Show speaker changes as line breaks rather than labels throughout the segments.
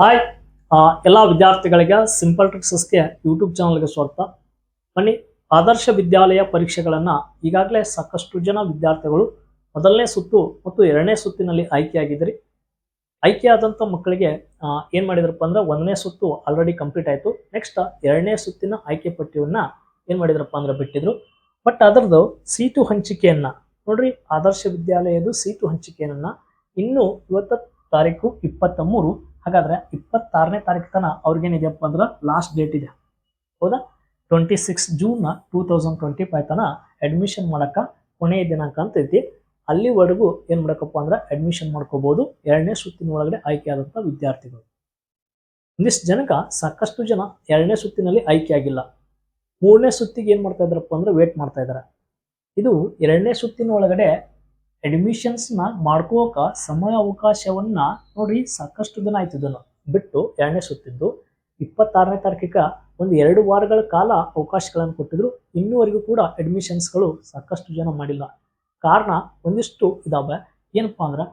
Hi ಎಲ್ಲ ವಿದ್ಯಾರ್ಥಿಗಳಿಗೆ simple ಟ್ರಿಕ್ಸಸ್ಗೆ YouTube ಚಾನಲ್ಗೆ ಸ್ವಾಗತ. ಬನ್ನಿ, ಆದರ್ಶ ವಿದ್ಯಾಲಯ ಪರೀಕ್ಷೆಗಳನ್ನು ಈಗಾಗಲೇ ಸಾಕಷ್ಟು ಜನ ವಿದ್ಯಾರ್ಥಿಗಳು ಮೊದಲನೇ ಸುತ್ತು ಮತ್ತು ಎರಡನೇ ಸುತ್ತಿನಲ್ಲಿ ಆಯ್ಕೆಯಾಗಿದ್ರಿ ಆಯ್ಕೆಯಾದಂಥ ಮಕ್ಕಳಿಗೆ ಏನ್ ಮಾಡಿದ್ರಪ್ಪ ಅಂದರೆ ಒಂದನೇ ಸುತ್ತು ಆಲ್ರೆಡಿ ಕಂಪ್ಲೀಟ್ ಆಯಿತು. ನೆಕ್ಸ್ಟ್ ಎರಡನೇ ಸುತ್ತಿನ ಆಯ್ಕೆ ಪಟ್ಟಿಯನ್ನ ಏನು ಮಾಡಿದ್ರಪ್ಪ ಅಂದರೆ ಬಿಟ್ಟಿದ್ರು. ಬಟ್ ಅದರದ್ದು ಸೀಟು ಹಂಚಿಕೆಯನ್ನ, ನೋಡ್ರಿ, ಆದರ್ಶ ವಿದ್ಯಾಲಯದ ಸೀಟು ಹಂಚಿಕೆಯನ್ನ ಇನ್ನು ಇವತ್ತ ತಾರೀಕು ಇಪ್ಪತ್ತ ಮೂರು ಹಾಗಾದ್ರೆ ಇಪ್ಪತ್ತಾರನೇ ತಾರೀಕು ತನ ಅವ್ರಿಗೇನಿದೆಯಪ್ಪ ಅಂದ್ರೆ ಲಾಸ್ಟ್ ಡೇಟ್ ಇದೆ. ಹೌದಾ? Twenty six June two thousand twenty five ತನ ಅಡ್ಮಿಷನ್ ಮಾಡಕ ಕೊನೆಯ ದಿನಾಂಕ ಅಂತ ಐತಿ. ಅಲ್ಲಿವರೆಗೂ ಏನು ಮಾಡಕಪ್ಪ ಅಂದ್ರೆ ಅಡ್ಮಿಷನ್ ಮಾಡ್ಕೋಬಹುದು ಎರಡನೇ ಸುತ್ತಿನ ಒಳಗಡೆ ಆಯ್ಕೆಯಾದಂಥ ವಿದ್ಯಾರ್ಥಿಗಳು. ಒಂದಿಷ್ಟು ಜನಕ ಸಾಕಷ್ಟು ಜನ ಎರಡನೇ ಸುತ್ತಿನಲ್ಲಿ ಆಯ್ಕೆ ಆಗಿಲ್ಲ. ಮೂರನೇ ಸುತ್ತಿಗೆ ಏನು ಮಾಡ್ತಾ ಇದ್ರಪ್ಪ ಅಂದ್ರೆ ವೇಟ್ ಮಾಡ್ತಾ ಇದ್ದಾರೆ. ಇದು ಎರಡನೇ ಸುತ್ತಿನ ಒಳಗಡೆ ಅಡ್ಮಿಷನ್ಸ್ನ ಮಾಡ್ಕೋಕ ಸಮಯ ಅವಕಾಶವನ್ನ ನೋಡಿ ಸಾಕಷ್ಟು ದಿನ ಆಯ್ತು ಇದನ್ನು. ಬಿಟ್ಟು ಎರಡನೇ ಸುತ್ತಿದ್ದು ಇಪ್ಪತ್ತಾರನೇ ತಾರೀಕಿಗೆ ಒಂದು ಎರಡು ವಾರಗಳ ಕಾಲ ಅವಕಾಶಗಳನ್ನು ಕೊಟ್ಟಿದ್ರು. ಇನ್ನೂವರೆಗೂ ಕೂಡ ಅಡ್ಮಿಷನ್ಸ್ಗಳು ಸಾಕಷ್ಟು ಜನ ಮಾಡಿಲ್ಲ. ಕಾರಣ ಒಂದಿಷ್ಟು ಇದಾವೆ. ಏನಪ್ಪಾ ಅಂದ್ರೆ,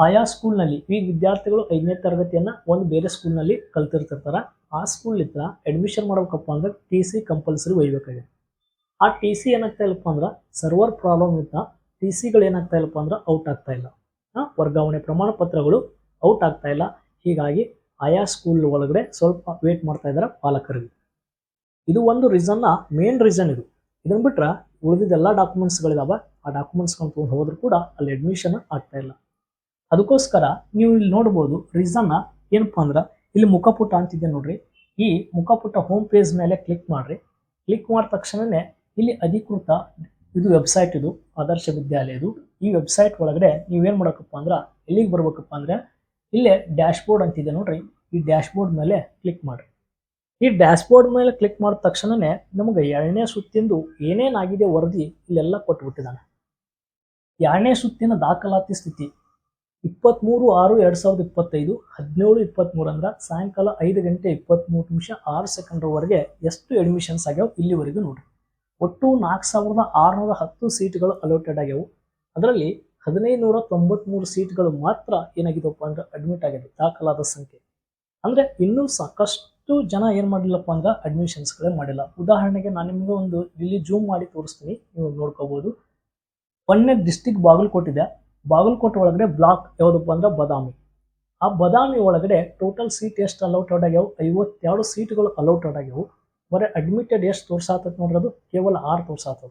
ಆಯಾ ಸ್ಕೂಲ್ನಲ್ಲಿ ಈ ವಿದ್ಯಾರ್ಥಿಗಳು ಐದನೇ ತರಗತಿಯನ್ನ ಒಂದು ಬೇರೆ ಸ್ಕೂಲ್ನಲ್ಲಿ ಕಲ್ತಿರ್ತಿರ್ತಾರ. ಆ ಸ್ಕೂಲ್ ಇತ್ರ ಅಡ್ಮಿಷನ್ ಮಾಡ್ಬೇಕಪ್ಪ ಅಂದ್ರೆ ಟಿ ಸಿ ಕಂಪಲ್ಸರಿ ಒಯ್ಬೇಕಾಗಿದೆ. ಆ ಟಿ ಸಿ ಏನಾಗ್ತಾ ಇಲ್ಲಪ್ಪ ಅಂದ್ರೆ ಸರ್ವರ್ ಪ್ರಾಬ್ಲಮ್ ಇತ್ತ ಟಿ ಸಿಗಳು ಏನಾಗ್ತಾ ಇಲ್ಲಪ್ಪ ಅಂದ್ರೆ ಔಟ್ ಆಗ್ತಾ ಇಲ್ಲ. ವರ್ಗಾವಣೆ ಪ್ರಮಾಣ ಪತ್ರಗಳು ಔಟ್ ಆಗ್ತಾ ಇಲ್ಲ. ಹೀಗಾಗಿ ಆಯಾ ಸ್ಕೂಲ್ ಒಳಗಡೆ ಸ್ವಲ್ಪ ವೇಟ್ ಮಾಡ್ತಾ ಇದ್ದಾರೆ ಪಾಲಕರಿಗೆ. ಇದು ಒಂದು ರೀಸನ್ನ ಮೇನ್ ರೀಸನ್ ಇದು. ಇದನ್ನು ಬಿಟ್ರೆ ಉಳಿದಿದ್ದೆಲ್ಲ ಡಾಕ್ಯುಮೆಂಟ್ಸ್ಗಳಿದಾವೆ ಆ ಡಾಕ್ಯುಮೆಂಟ್ಸ್ಗಳನ್ನ ತೊಗೊಂಡು ಹೋದ್ರು ಕೂಡ ಅಲ್ಲಿ ಅಡ್ಮಿಷನ್ ಆಗ್ತಾ ಇಲ್ಲ. ಅದಕ್ಕೋಸ್ಕರ ನೀವು ಇಲ್ಲಿ ನೋಡ್ಬೋದು ರೀಸನ್ನ ಏನಪ್ಪಾ ಅಂದ್ರೆ ಇಲ್ಲಿ ಮುಖಪುಟ ಅಂತಿದೆ ನೋಡ್ರಿ. ಈ ಮುಖಪುಟ ಹೋಮ್ ಪೇಜ್ ಮೇಲೆ ಕ್ಲಿಕ್ ಮಾಡ್ರಿ. ಕ್ಲಿಕ್ ಮಾಡಿದ ತಕ್ಷಣನೇ ಇಲ್ಲಿ ಅಧಿಕೃತ ಇದು ವೆಬ್ಸೈಟ್ ಇದು, ಆದರ್ಶ ವಿದ್ಯಾಲಯದು ಈ ವೆಬ್ಸೈಟ್ ಒಳಗಡೆ ನೀವೇನು ಮಾಡಬೇಕಪ್ಪ ಅಂದ್ರೆ, ಎಲ್ಲಿಗೆ ಬರ್ಬೇಕಪ್ಪ ಅಂದ್ರೆ, ಇಲ್ಲೇ ಡ್ಯಾಶ್ ಬೋರ್ಡ್ ಅಂತಿದೆ ನೋಡ್ರಿ. ಈ ಡ್ಯಾಶ್ ಬೋರ್ಡ್ ಮೇಲೆ ಕ್ಲಿಕ್ ಮಾಡ್ರಿ. ಈ ಡ್ಯಾಶ್ ಬೋರ್ಡ್ ಮೇಲೆ ಕ್ಲಿಕ್ ಮಾಡಿದ ತಕ್ಷಣನೇ ನಮಗೆ ಎರಡನೇ ಸುತ್ತಿಂದು ಏನೇನಾಗಿದೆ ವರದಿ ಇಲ್ಲೆಲ್ಲ ಕೊಟ್ಬಿಟ್ಟಿದ್ದಾನೆ ಎರಡನೇ ಸುತ್ತಿನ ದಾಖಲಾತಿ ಸ್ಥಿತಿ ಇಪ್ಪತ್ತ್ಮೂರು ಆರು ಎರಡು ಸಾವಿರದ ಇಪ್ಪತ್ತೈದು, ಹದಿನೇಳು ಇಪ್ಪತ್ತ್ಮೂರು ಅಂದ್ರೆ ಸಾಯಂಕಾಲ ಐದು ಗಂಟೆ ಇಪ್ಪತ್ತ್ಮೂರು ನಿಮಿಷ ಆರು ಸೆಕೆಂಡ್ರವರೆಗೆ ಎಷ್ಟು ಅಡ್ಮಿಷನ್ಸ್ ಆಗ್ಯಾವ ಇಲ್ಲಿವರೆಗೂ ನೋಡ್ರಿ. ಒಟ್ಟು ನಾಲ್ಕು ಸಾವಿರದ ಆರುನೂರ ಹತ್ತು ಸೀಟ್ಗಳು ಅಲೋಟೆಡ್ ಆಗ್ಯವು. ಅದರಲ್ಲಿ ಹದಿನೈದು ನೂರ ತೊಂಬತ್ಮೂರು ಸೀಟ್ಗಳು ಮಾತ್ರ ಏನಾಗಿದವಪ್ಪ ಅಂದ್ರೆ ಅಡ್ಮಿಟ್ ಆಗಿದೆ ದಾಖಲಾದ ಸಂಖ್ಯೆ. ಅಂದ್ರೆ ಇನ್ನೂ ಸಾಕಷ್ಟು ಜನ ಏನು ಮಾಡಿಲ್ಲಪ್ಪ ಅಂದ್ರೆ ಅಡ್ಮಿಷನ್ಸ್ಗಳೇ ಮಾಡಿಲ್ಲ. ಉದಾಹರಣೆಗೆ ನಾನು ನಿಮಗೆ ಒಂದು ಇಲ್ಲಿ ಜೂಮ್ ಮಾಡಿ ತೋರಿಸ್ತೀನಿ, ನೀವು ನೋಡ್ಕೋಬೋದು. ಒಂದನೇ ಡಿಸ್ಟಿಕ್ ಬಾಗಲಕೋಟೆ ಇದೆ ಬಾಗಲಕೋಟೆ ಒಳಗಡೆ ಬ್ಲಾಕ್ ಯಾವುದಪ್ಪ ಅಂದ್ರೆ ಬದಾಮಿ. ಆ ಬದಾಮಿ ಒಳಗಡೆ ಟೋಟಲ್ ಸೀಟ್ ಎಷ್ಟು ಅಲೌಟೆಡ್ ಆಗ್ಯಾವು? ಐವತ್ತೆರಡು ಸೀಟ್ಗಳು ಅಲೌಟೆಡ್ ಆಗ್ಯಾವು. ಬರೀ ಅಡ್ಮಿಟೆಡ್ ಎಷ್ಟು ತೋರ್ಸಾತತ್ ನೋಡ್ರಿ ಅದು? ಕೇವಲ ಆರು ತೋರ್ಸಾತದ.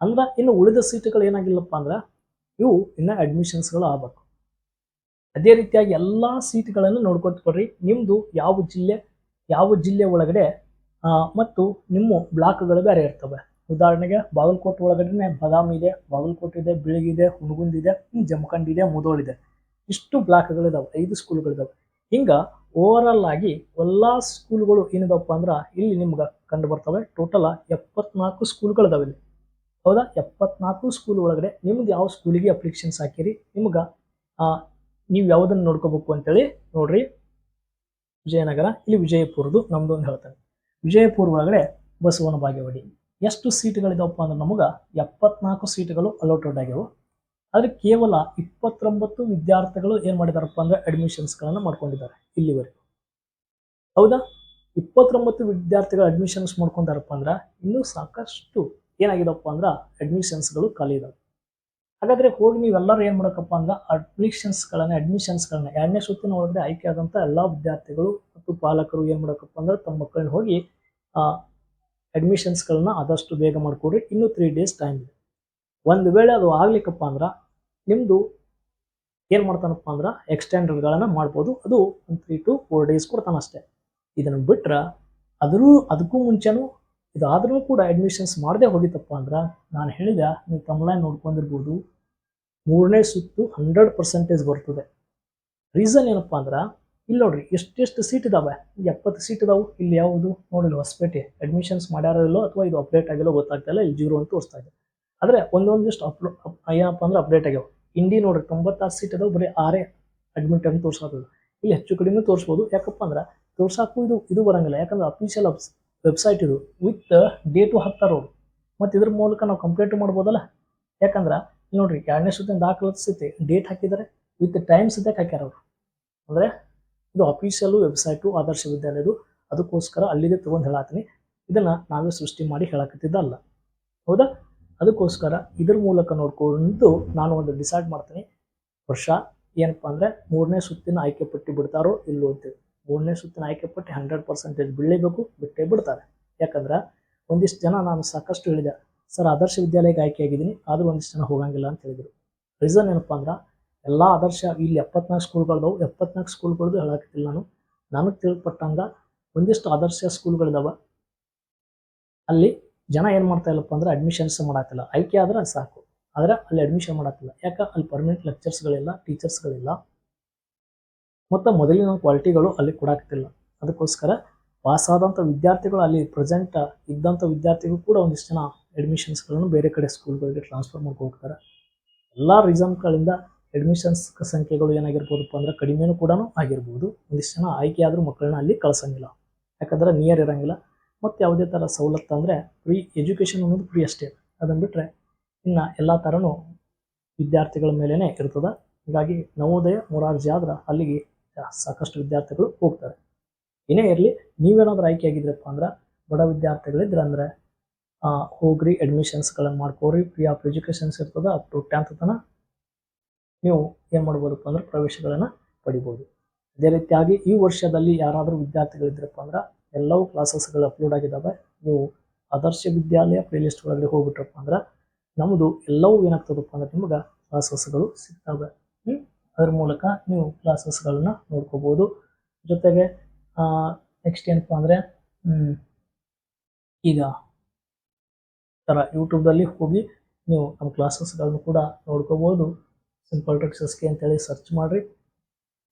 ಅಂದ್ರೆ ಇನ್ನು ಉಳಿದ ಸೀಟ್ಗಳು ಏನಾಗಿಲ್ಲಪ್ಪ ಅಂದ್ರೆ ಇವು ಇನ್ನು ಅಡ್ಮಿಷನ್ಸ್ಗಳು ಆಗ್ಬೇಕು. ಅದೇ ರೀತಿಯಾಗಿ ಎಲ್ಲ ಸೀಟ್ಗಳನ್ನು ನೋಡ್ಕೊತ ನಿಮ್ಮದು ಯಾವ ಜಿಲ್ಲೆ ಯಾವ ಜಿಲ್ಲೆ ಒಳಗಡೆ ಮತ್ತು ನಿಮ್ಮ ಬ್ಲಾಕ್ಗಳು ಬೇರೆ ಇರ್ತವೆ. ಉದಾಹರಣೆಗೆ ಬಾಗಲಕೋಟೆ ಒಳಗಡೆ ಬದಾಮಿ ಇದೆ ಬಾಗಲಕೋಟೆ ಇದೆ ಬಿಳಿಗಿದೆ ಹುಣಗುಂದಿದೆ ಹ್ಮ್, ಜಮಖಂಡ್ ಇದೆ ಮುದೋಳಿದೆ ಇಷ್ಟು ಬ್ಲಾಕ್ಗಳಿದಾವೆ ಐದು ಸ್ಕೂಲ್ಗಳಿದಾವೆ ಹಿಂಗ ಓವರ್ ಆಗಿ ಎಲ್ಲಾ ಸ್ಕೂಲ್ಗಳು ಏನಿದಪ್ಪ ಅಂದ್ರೆ ಇಲ್ಲಿ ನಿಮ್ಗೆ ಕಂಡು ಬರ್ತವೆ. ಟೋಟಲ್ ಎಪ್ಪತ್ನಾಲ್ಕು ಸ್ಕೂಲ್ಗಳಿದಾವೆ ಇಲ್ಲಿ. ಹೌದಾ? ಎಪ್ಪತ್ನಾಲ್ಕು ಸ್ಕೂಲ್ ಒಳಗಡೆ ನಿಮ್ಗೆ ಯಾವ ಸ್ಕೂಲಿಗೆ ಅಪ್ಲಿಕೇಶನ್ಸ್ ಹಾಕಿರಿ, ನಿಮ್ಗೆ ನೀವು ಯಾವುದನ್ನು ನೋಡ್ಕೋಬೇಕು ಅಂತೇಳಿ ನೋಡ್ರಿ. ವಿಜಯನಗರ, ಇಲ್ಲಿ ವಿಜಯಪುರದು ನಮ್ದು ಒಂದು ಹೇಳ್ತಾನೆ. ವಿಜಯಪುರ ಒಳಗಡೆ ಬಸವನ ಬಾಗೇವಾಡಿ. ಎಷ್ಟು ಸೀಟ್ಗಳಿದಾವಪ್ಪ ಅಂದ್ರೆ ನಮಗೆ ಎಪ್ಪತ್ನಾಲ್ಕು ಸೀಟ್ಗಳು ಅಲೋಟೆಡ್ ಆಗ್ಯಾವು. ಆದ್ರೆ ಕೇವಲ ಇಪ್ಪತ್ತೊಂಬತ್ತು ವಿದ್ಯಾರ್ಥಿಗಳು ಏನು ಮಾಡಿದಾರಪ್ಪ ಅಂದ್ರೆ ಅಡ್ಮಿಷನ್ಸ್ಗಳನ್ನು ಮಾಡ್ಕೊಂಡಿದ್ದಾರೆ ಇಲ್ಲಿವರೆಗೂ. ಹೌದಾ? ಇಪ್ಪತ್ತೊಂಬತ್ತು ವಿದ್ಯಾರ್ಥಿಗಳು ಅಡ್ಮಿಷನ್ಸ್ ಮಾಡ್ಕೊಂಡಾರಪ್ಪ ಅಂದ್ರೆ ಇನ್ನೂ ಸಾಕಷ್ಟು ಏನಾಗಿದಪ್ಪ ಅಂದ್ರೆ ಅಡ್ಮಿಷನ್ಸ್ಗಳು ಖಾಲಿ ಇದಾವೆ. ಹಾಗಾದ್ರೆ ಹೋಗಿ ನೀವೆಲ್ಲರೂ ಏನು ಮಾಡೋಕ್ಕಪ್ಪ ಅಂದ್ರೆ ಅಡ್ಮಿಷನ್ಸ್ಗಳನ್ನ ಅಡ್ಮಿಷನ್ಸ್ಗಳನ್ನ ಎರಡನೇ ಸುತ್ತಿನ ಒಳಗಡೆ ಆಯ್ಕೆ ಆದಂಥ ಎಲ್ಲ ವಿದ್ಯಾರ್ಥಿಗಳು ಮತ್ತು ಪಾಲಕರು ಏನು ಮಾಡಬೇಕಪ್ಪ ಅಂದ್ರೆ ತಮ್ಮ ಮಕ್ಕಳನ್ನ ಹೋಗಿ ಅಡ್ಮಿಷನ್ಸ್ಗಳನ್ನ ಆದಷ್ಟು ಬೇಗ ಮಾಡಿಕೊಡ್ರಿ. ಇನ್ನೂ ತ್ರೀ ಡೇಸ್ ಟೈಮ್ ಇದೆ. ಒಂದು ವೇಳೆ ಅದು ಆಗ್ಲಿಕ್ಕಪ್ಪ ಅಂದ್ರೆ ನಿಮ್ಮದು ಏನು ಮಾಡ್ತಾನಪ್ಪ ಅಂದ್ರೆ ಎಕ್ಸ್ಟೆಂಡರ್ಗಳನ್ನು ಮಾಡ್ಬೋದು. ಅದು ಒಂದು ತ್ರೀ ಟು ಫೋರ್ ಡೇಸ್ ಕೊಡ್ತಾನ ಅಷ್ಟೇ. ಇದನ್ನು ಬಿಟ್ರ ಅದರೂ ಅದಕ್ಕೂ ಮುಂಚೆನೂ ಇದಾದರೂ ಕೂಡ ಅಡ್ಮಿಷನ್ಸ್ ಮಾಡದೆ ಹೋಗಿತ್ತಪ್ಪ ಅಂದ್ರೆ, ನಾನು ಹೇಳಿದೆ ನೀವು ತಮ್ಲೈನ್ ನೋಡ್ಕೊಂಡಿರ್ಬೋದು, ಮೂರನೇ ಸುತ್ತು ಹಂಡ್ರೆಡ್ ಪರ್ಸೆಂಟೇಜ್ ಬರ್ತದೆ. ರೀಸನ್ ಏನಪ್ಪ ಅಂದ್ರೆ ಇಲ್ಲಿ ನೋಡ್ರಿ ಎಷ್ಟೆಷ್ಟು ಸೀಟ್ ಇದಾವೆ? ಎಪ್ಪತ್ತು ಸೀಟ್ ಇದಾವೆ? ಇಲ್ಲಿ ಯಾವುದು? ನೋಡಿಲ್ಲ ಹೊಸಪೇಟೆ. ಅಡ್ಮಿಷನ್ಸ್ ಮಾಡ್ಯಾರೋ ಅಥವಾ ಇದು ಅಪ್ಡೇಟ್ ಆಗಿಲ್ಲೋ ಗೊತ್ತಾಗ್ತಾ ಇಲ್ಲ, ಇಲ್ಲಿ ಜೀರೋ ಅಂತ ತೋರಿಸ್ತಾ ಇದೆ. ಆದ್ರೆ ಒಂದೊಂದಿಷ್ಟು ಅಪ್ಲೋ ಏನಪ್ಪ ಅಂದ್ರೆ ಅಪ್ಡೇಟ್ ಆಗ್ಯಾವ. ಇಂಡಿ ನೋಡ್ರಿ, ತೊಂಬತ್ತಾರು ಸೀಟ್ ಅದಾವೆ, ಬರೀ ಆರೇ ಅಡ್ಮಿಟ್ ಅಂತ ತೋರ್ಸಾತದ. ಇಲ್ಲಿ ಹೆಚ್ಚು ಕಡಿಮೆ ತೋರಿಸ್ಬೋದು. ಯಾಕಪ್ಪ ಅಂದ್ರೆ ತೋರ್ಸಾಕು ಇದು ಇದು ಬರಂಗಿಲ್ಲ. ಯಾಕಂದ್ರೆ ಅಫಿಷಿಯಲ್ ವೆಬ್ಸೈಟ್ ಇದು ವಿತ್ ಡೇಟು ಹಾಕ್ತಾರ ಅವರು ಮತ್ತು ಇದ್ರ ಮೂಲಕ ನಾವು ಕಂಪ್ಲೇಂಟ್ ಮಾಡ್ಬೋದಲ್ಲ? ಯಾಕಂದ್ರೆ ನೋಡ್ರಿ, ಎರಡನೇ ಸುತ್ತಿನ ಸ್ಥಿತಿ ಡೇಟ್ ಹಾಕಿದ್ದಾರೆ ವಿತ್ ಟೈಮ್ ಸದ್ಯಕ್ಕೆ ಹಾಕ್ಯಾರ ಅವರು. ಅಂದರೆ ಇದು ಅಫಿಷಿಯಲ್ ವೆಬ್ಸೈಟು ಆದರ್ಶ ವಿದ್ಯಾಲಯದು ಅದಕ್ಕೋಸ್ಕರ ಅಲ್ಲಿಗೆ ತೊಗೊಂಡು ಹೇಳತ್ತೀನಿ ಇದನ್ನು ನಾವೇ ಸೃಷ್ಟಿ ಮಾಡಿ ಹೇಳಕತ್ತಿದ್ದಲ್ಲ. ಹೌದಾ? ಅದಕ್ಕೋಸ್ಕರ ಇದ್ರ ಮೂಲಕ ನೋಡ್ಕೊಂಡು ನಾನು ಒಂದು ಡಿಸೈಡ್ ಮಾಡ್ತೀನಿ. ವರ್ಷ ಏನಪ್ಪ ಅಂದ್ರೆ ಮೂರನೇ ಸುತ್ತಿನ ಆಯ್ಕೆ ಪಟ್ಟಿ ಬಿಡ್ತಾರೋ ಇಲ್ಲೋ ಅಂತೇಳಿ ಮೂರನೇ ಸುತ್ತಿನ ಆಯ್ಕೆ ಪಟ್ಟಿ ಹಂಡ್ರೆಡ್ ಪರ್ಸೆಂಟೇಜ್ ಬೀಳಲೇಬೇಕು, ಬಿಟ್ಟೇ ಬಿಡ್ತಾರೆ. ಯಾಕಂದ್ರೆ ಒಂದಿಷ್ಟು ಜನ ನಾನು ಸಾಕಷ್ಟು ಹೇಳಿದೆ, ಸರ್, ಆದರ್ಶ ವಿದ್ಯಾಲಯಕ್ಕೆ ಆಯ್ಕೆ ಆಗಿದ್ದೀನಿ, ಆದರೂ ಒಂದಿಷ್ಟು ಜನ ಹೋಗಂಗಿಲ್ಲ ಅಂತ ಹೇಳಿದರು. ರೀಸನ್ ಏನಪ್ಪ ಅಂದ್ರೆ ಎಲ್ಲ ಆದರ್ಶ ಇಲ್ಲಿ ಎಪ್ಪತ್ನಾಲ್ಕು ಸ್ಕೂಲ್ಗಳದವು. ಎಪ್ಪತ್ನಾಲ್ಕು ಸ್ಕೂಲ್ಗಳದ್ದು ಹೇಳಕ್ಕಿಲ್ಲ ನಾನು. ನನಗೆ ತಿಳ್ಪಟ್ಟಂಗೆ ಒಂದಿಷ್ಟು ಆದರ್ಶ ಸ್ಕೂಲ್ಗಳಿದಾವೆ. ಅಲ್ಲಿ ಜನ ಏನು ಮಾಡ್ತಾ ಇಲ್ಲಪ್ಪ ಅಂದ್ರೆ ಅಡ್ಮಿಷನ್ಸ್ ಮಾಡತ್ತಿಲ್ಲ ಆಯ್ಕೆ ಆದ್ರೆ ಸಾಕು. ಆದ್ರೆ ಅಲ್ಲಿ ಅಡ್ಮಿಷನ್ ಮಾಡತ್ತಿಲ್ಲ ಯಾಕೆ? ಅಲ್ಲಿ ಪರ್ಮನೆಂಟ್ ಲೆಕ್ಚರ್ಸ್ಗಳಿಲ್ಲ ಟೀಚರ್ಸ್ಗಳಿಲ್ಲ ಮತ್ತು ಮೊದಲಿನ ಕ್ವಾಲಿಟಿಗಳು ಅಲ್ಲಿ ಕೊಡಾಕ್ತಿಲ್ಲ ಅದಕ್ಕೋಸ್ಕರ ಪಾಸಾದಂಥ ವಿದ್ಯಾರ್ಥಿಗಳು ಅಲ್ಲಿ ಪ್ರೆಸೆಂಟ್ ಇದ್ದಂಥ ವಿದ್ಯಾರ್ಥಿಗಳು ಕೂಡ ಒಂದಿಷ್ಟು ಜನ ಅಡ್ಮಿಷನ್ಸ್ಗಳನ್ನು ಬೇರೆ ಕಡೆ ಸ್ಕೂಲ್ಗಳಿಗೆ ಟ್ರಾನ್ಸ್ಫರ್ ಹೋಗ್ತಾರೆ. ಎಲ್ಲ ರೀಸನ್ಗಳಿಂದ ಅಡ್ಮಿಷನ್ಸ್ ಸಂಖ್ಯೆಗಳು ಏನಾಗಿರ್ಬೋದಪ್ಪ ಅಂದ್ರೆ ಕಡಿಮೆನೂ ಕೂಡ ಆಗಿರ್ಬೋದು. ಒಂದಿಷ್ಟು ಜನ ಆಯ್ಕೆ ಆದರೂ ಮಕ್ಕಳನ್ನ ಅಲ್ಲಿ ಕಳ್ಸಂಗಿಲ್ಲ. ಯಾಕಂದ್ರೆ ನಿಯರ್ ಇರಂಗಿಲ್ಲ. ಮತ್ತು ಯಾವುದೇ ಥರ ಸವಲತ್ತು ಅಂದರೆ ಫ್ರೀ ಎಜುಕೇಷನ್ ಅನ್ನೋದು ಫ್ರೀ ಅಷ್ಟೇ. ಅದನ್ನು ಬಿಟ್ಟರೆ ಇನ್ನು ಎಲ್ಲ ಥರನೂ ವಿದ್ಯಾರ್ಥಿಗಳ ಮೇಲೇ ಇರ್ತದೆ. ಹೀಗಾಗಿ ನವೋದಯ, ಮೊರಾರ್ಜಿ ಆದ್ರೆ ಅಲ್ಲಿಗೆ ಸಾಕಷ್ಟು ವಿದ್ಯಾರ್ಥಿಗಳು ಹೋಗ್ತಾರೆ. ಏನೇ ಇರಲಿ, ನೀವೇನಾದ್ರೂ ಆಯ್ಕೆ ಆಗಿದ್ರಪ್ಪ ಅಂದ್ರೆ ಬಡ ವಿದ್ಯಾರ್ಥಿಗಳಿದ್ರೆ ಅಂದರೆ ಹೋಗ್ರಿ ಅಡ್ಮಿಷನ್ಸ್ಗಳನ್ನು ಮಾಡ್ಕೋರಿ ಫ್ರೀ ಆಫ್ ಎಜುಕೇಷನ್ಸ್ ಇರ್ತದೆ ಅಪ್ ಟು ಟೆಂತ್ ತನಕ ನೀವು ಏನು ಮಾಡ್ಬೋದಪ್ಪ ಅಂದ್ರೆ ಪ್ರವೇಶಗಳನ್ನು ಪಡಿಬೋದು. ಅದೇ ರೀತಿಯಾಗಿ ಈ ವರ್ಷದಲ್ಲಿ ಯಾರಾದರೂ ವಿದ್ಯಾರ್ಥಿಗಳಿದ್ರಪ್ಪ ಅಂದ್ರೆ ಎಲ್ಲವೂ ಕ್ಲಾಸಸ್ಗಳು ಅಪ್ಲೋಡ್ ಆಗಿದ್ದಾವೆ ನೀವು ಆದರ್ಶ ವಿದ್ಯಾಲಯ ಪ್ಲೇಲಿಸ್ಟ್ ಒಳಗಡೆ ಹೋಗ್ಬಿಟ್ರಪ್ಪ ಅಂದ್ರೆ ನಮ್ಮದು ಎಲ್ಲವೂ ಏನಾಗ್ತದಪ್ಪ ಅಂದ್ರೆ ನಿಮ್ಗೆ ಕ್ಲಾಸಸ್ಗಳು ಸಿಗ್ತವೆ? ಅದ್ರ ಮೂಲಕ ನೀವು ಕ್ಲಾಸಸ್ಗಳನ್ನ ನೋಡ್ಕೋಬೋದು. ಜೊತೆಗೆ ನೆಕ್ಸ್ಟ್ ಏನಪ್ಪ ಅಂದರೆ ಈಗ ಥರ ಯೂಟ್ಯೂಬ್ದಲ್ಲಿ ಹೋಗಿ ನೀವು ನಮ್ಮ ಕ್ಲಾಸಸ್ಗಳನ್ನು ಕೂಡ ನೋಡ್ಕೋಬೋದು. ಸಿಂಪಲ್ ಟೆಕ್ಸಸ್ಗೆ ಅಂತೇಳಿ ಸರ್ಚ್ ಮಾಡಿರಿ.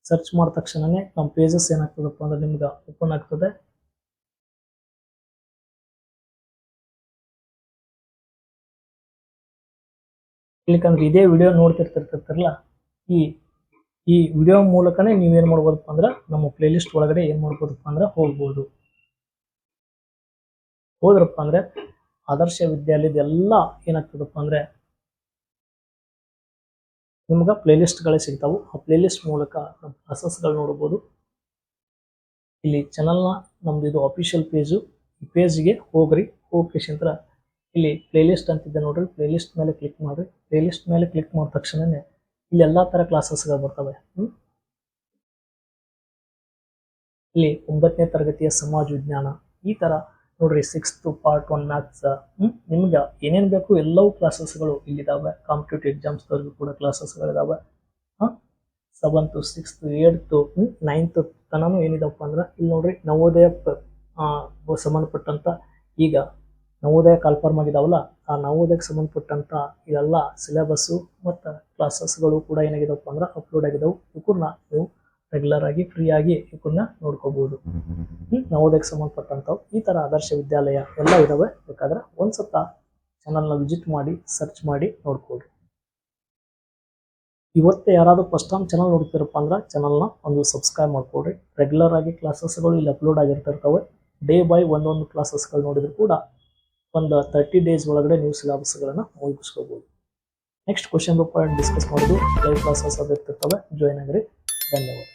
ಸರ್ಚ್ ಮಾಡಿದ ತಕ್ಷಣನೇ ನಮ್ಮ ಪೇಜಸ್ ಏನಾಗ್ತದಪ್ಪ ಅಂದ್ರೆ ನಿಮ್ಗೆ ಓಪನ್ ಆಗ್ತದೆ. ಇಲ್ಲಿಕಂದ್ರೆ ಇದೇ ವಿಡಿಯೋ ನೋಡ್ತಿರ್ತಿರ್ತಿರ್ತಿರಲ್ಲ ಈ ಈ ವಿಡಿಯೋ ಮೂಲಕನೇ ನೀವೇನು ಮಾಡ್ಬೋದಪ್ಪ ಅಂದ್ರೆ ನಮ್ಮ ಪ್ಲೇಲಿಸ್ಟ್ ಒಳಗಡೆ ಏನು ಮಾಡ್ಬೋದಪ್ಪ ಅಂದ್ರೆ ಹೋಗ್ಬೋದು. ಹೋದ್ರಪ್ಪ ಅಂದ್ರೆ ಆದರ್ಶ ವಿದ್ಯಾಲಯದ ಎಲ್ಲ ಏನಾಗ್ತದಪ್ಪ ಅಂದ್ರೆ ನಿಮ್ಗೆ ಪ್ಲೇಲಿಸ್ಟ್ಗಳೇ ಸಿಗ್ತಾವು. ಆ ಪ್ಲೇಲಿಸ್ಟ್ ಮೂಲಕ ನಮ್ಮ ಕ್ಲಾಸಸ್ಗಳು ನೋಡ್ಬೋದು. ಇಲ್ಲಿ ಚಾನಲ್ನ ನಮ್ದು ಇದು ಅಫಿಷಿಯಲ್ ಪೇಜು ಈ ಪೇಜ್ಗೆ ಹೋಗ್ರಿ. ಹೋಗಿ ನಂತರ ಇಲ್ಲಿ ಪ್ಲೇಲಿಸ್ಟ್ ಅಂತಿದೆ ನೋಡ್ರಿ. ಪ್ಲೇಲಿಸ್ಟ್ ಮೇಲೆ ಕ್ಲಿಕ್ ಮಾಡ್ರಿ. ಪ್ಲೇಲಿಸ್ಟ್ ಮೇಲೆ ಕ್ಲಿಕ್ ಮಾಡಿದ ತಕ್ಷಣನೇ ಇಲ್ಲಿ ಎಲ್ಲಾ ತರ ಕ್ಲಾಸಸ್ಗಳು ಬರ್ತವೆ? ಇಲ್ಲಿ ಒಂಬತ್ತನೇ ತರಗತಿಯ ಸಮಾಜ ವಿಜ್ಞಾನ ಈ ತರ ನೋಡ್ರಿ ಸಿಕ್ಸ್ತ್ ಪಾರ್ಟ್ ಒನ್ ಮ್ಯಾಥ್ಸ್ ನಿಮ್ಗೆ ಏನೇನು ಬೇಕು ಎಲ್ಲವೂ ಕ್ಲಾಸಸ್ಗಳು ಇಲ್ಲಿದ್ದಾವೆ ಕಾಂಪಿಟೇಟಿವ್ ಎಕ್ಸಾಮ್ಸ್ ಕೂಡ ಕೂಡ ಹಾಂ. ಸೆವೆಂತ್ ಸಿಕ್ಸ್ತ್ ಏಳ್ತು ನೈನ್ತ್ ತನೂ ಏನಿದಪ್ಪ ಅಂದ್ರೆ ಇಲ್ಲಿ ನೋಡ್ರಿ ನವೋದಯ ಸಂಬಂಧಪಟ್ಟಂಥ ಈಗ ನವೋದಯ ಕಾಲ್ಫಾರ್ಮ್ ಆಗಿದಾವಲ್ಲ ಆ ನವೋದಯಕ್ಕೆ ಸಂಬಂಧಪಟ್ಟಂತ ಇದೆಲ್ಲ ಸಿಲೆಬಸ್ಸು ಮತ್ತು ಕ್ಲಾಸಸ್ಗಳು ಕೂಡ ಏನಾಗಿದಾವಪ್ಪ ಅಂದ್ರೆ ಅಪ್ಲೋಡ್ ಆಗಿದಾವೆ. ನೀವು ರೆಗ್ಯುಲರ್ ಆಗಿ ಫ್ರೀ ಆಗಿ ಇವಕ್ಕನ್ನ ನೋಡ್ಕೋಬಹುದು ನವೋದಯಕ್ಕೆ ಸಂಬಂಧಪಟ್ಟಂತವು ಈ ತರ ಆದರ್ಶ ವಿದ್ಯಾಲಯ ಎಲ್ಲ ಇದಾವೆ. ಬೇಕಾದ್ರೆ ಒಂದ್ಸತ ಚಾನಲ್ನ ವಿಸಿಟ್ ಮಾಡಿ ಸರ್ಚ್ ಮಾಡಿ ನೋಡ್ಕೊಳ್ರಿ. ಇವತ್ತೇ ಯಾರಾದರೂ ಫಸ್ಟ್ ಟೈಮ್ ಚಾನಲ್ ನೋಡ್ತಿರಪ್ಪ ಅಂದ್ರೆ ಚಾನಲ್ನ ಒಂದು ಸಬ್ಸ್ಕ್ರೈಬ್ ಮಾಡ್ಕೊಡ್ರಿ ರೆಗ್ಯುಲರ್ ಆಗಿ ಕ್ಲಾಸಸ್ಗಳು ಇಲ್ಲಿ ಅಪ್ಲೋಡ್ ಆಗಿರ್ತಿರ್ತವೆ. ಡೇ ಬೈ ಒಂದೊಂದು ಕ್ಲಾಸಸ್ಗಳು ನೋಡಿದ್ರು ಕೂಡ ಒಂದು ತರ್ಟಿ ಡೇಸ್ ಒಳಗಡೆ ನೀವು ಸಿಲೆಬಸ್ಗಳನ್ನು ಮುಗಿಸ್ಕೋಬೋದು. ನೆಕ್ಸ್ಟ್ ಕ್ವಶನ್ ಪಾಯಿಂಟ್ ಡಿಸ್ಕಸ್ ಮಾಡೋದು ಲೈವ್ ಕ್ಲಾಸಸ್ ಅದಕ್ಕೆ ಜಾಯ್ನ್ ಆಗಿರಿ. ಧನ್ಯವಾದ.